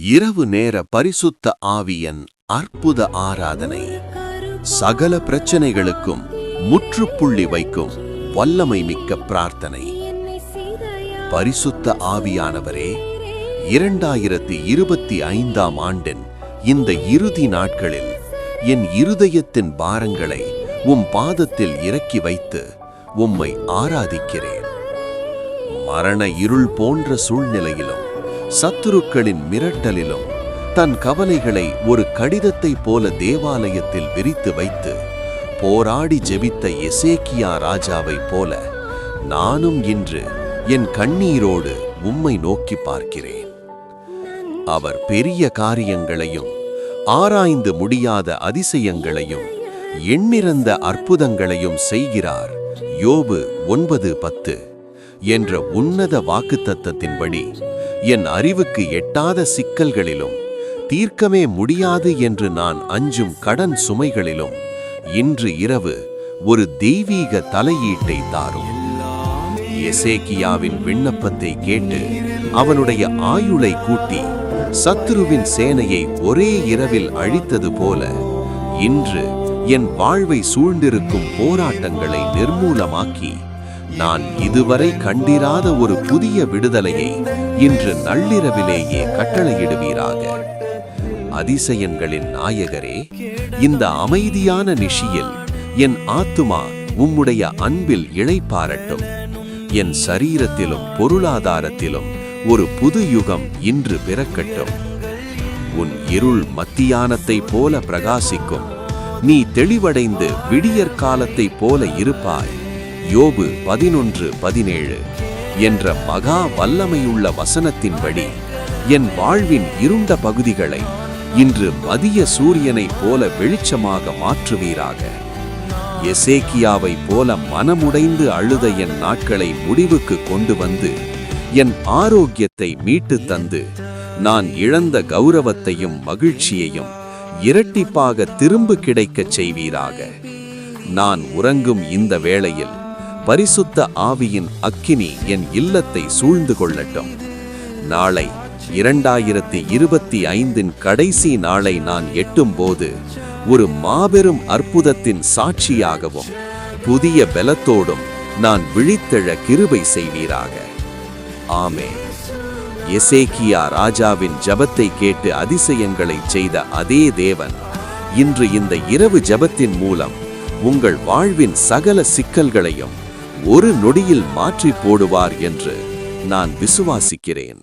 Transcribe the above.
இரவு நேர பரிசுத்த ஆவியன் அற்புத ஆராதனை. சகல பிரச்சனைகளுக்கும் முற்றுப்புள்ளி வைக்கும் வல்லமை மிக்க பிரார்த்தனை. பரிசுத்த ஆவியானவரே இரண்டாயிரத்தி இருபத்தி ஐந்தாம் ஆண்டின் இந்த இறுதி நாட்களில் என் இருதயத்தின் பாரங்களை உம் பாதத்தில் இறக்கி வைத்து உம்மை ஆராதிக்கிறேன். மரண இருள் போன்ற சூழ்நிலையிலும் சத்துருக்களின் மிரட்டலிலும் தன் கவலைகளை ஒரு கடிதத்தை போல தேவாலயத்தில் விரித்து வைத்து போராடி ஜெபித்த எசேக்கியா ராஜாவைப் போல நானும் இன்று என் கண்ணீரோடு உம்மை நோக்கி பார்க்கிறேன். அவர் பெரிய காரியங்களையும் ஆராய்ந்து முடியாத அதிசயங்களையும் எண்ணிறந்த அற்புதங்களையும் செய்கிறார். யோபு ஒன்பது பத்து என்ற உன்னத வாக்குத்தத்தத்தின்படி என் அறிவுக்கு எட்டாத சிக்கல்களிலும் தீர்க்கமே முடியாது என்று நான் அஞ்சும் கடன் சுமைகளிலும் இன்று இரவு ஒரு தெய்வீக தலையீட்டை தாரும். எசேக்கியாவின் விண்ணப்பத்தை கேட்டு அவனுடைய ஆயுளை கூட்டி சத்ருவின் சேனையை ஒரே இரவில் அழித்தது போல இன்று என் வாழ்வை சூழ்ந்திருக்கும் போராட்டங்களை நிர்மூலமாக்கி நான் இதுவரை கண்டிராத ஒரு புதிய விடுதலையை இன்று நள்ளிரவிலேயே கட்டளையிடுவீராக. அதிசயங்களின் நாயகரே இந்த அமைதியான நிஷியில் என் ஆத்துமா உம்முடைய அன்பில் இளைப்பாரட்டும் என் சரீரத்திலும் பொருளாதாரத்திலும் ஒரு புது யுகம் இன்று பிறக்கட்டும். உன் இருள் மத்தியானத்தைப் போல பிரகாசிக்கும். நீ தெளிவடைந்து விடியற்காலத்தைப் போல இருப்பாய். யோபு பதினொன்று பதினேழு. என்ற மகா வல்லமையுள்ள வசனத்தின்படி என் வாழ்வின் இருண்ட பகுதிகளை இன்று மதிய சூரியனைப் போல வெளிச்சமாக மாற்றுவீராக. எசேக்கியாவை போல மனமுடைந்து அழுத என் நாட்களை முடிவுக்கு கொண்டு வந்து என் ஆரோக்கியத்தை மீட்டு தந்து நான் இழந்த கௌரவத்தையும் மகிழ்ச்சியையும் இரட்டிப்பாக திரும்ப கிடைக்கச் செய்வீராக. நான் உறங்கும் இந்த வேளையில் பரிசுத்த ஆவியின் அக்கினி என் இல்லத்தை சூழ்ந்து கொள்ளட்டும். நாளை இரண்டாயிரத்தி இருபத்தி ஐந்தின் கடைசி நாளை நான் எட்டும்போது ஒரு மாபெரும் அற்புதத்தின் சாட்சியாகவும் புதிய பலத்தோடும் நான் விழித்தெழ கிருபை செய்வீராக. ஆமே எசேக்கியா ராஜாவின் ஜபத்தை கேட்டு அதிசயங்களை செய்த அதே தேவன் இன்று இந்த இரவு ஜபத்தின் மூலம் உங்கள் வாழ்வின் சகல சிக்கல்களையும் ஒரு நொடியில் மாற்றி போடுவார் என்று நான் விசுவாசிக்கிறேன்.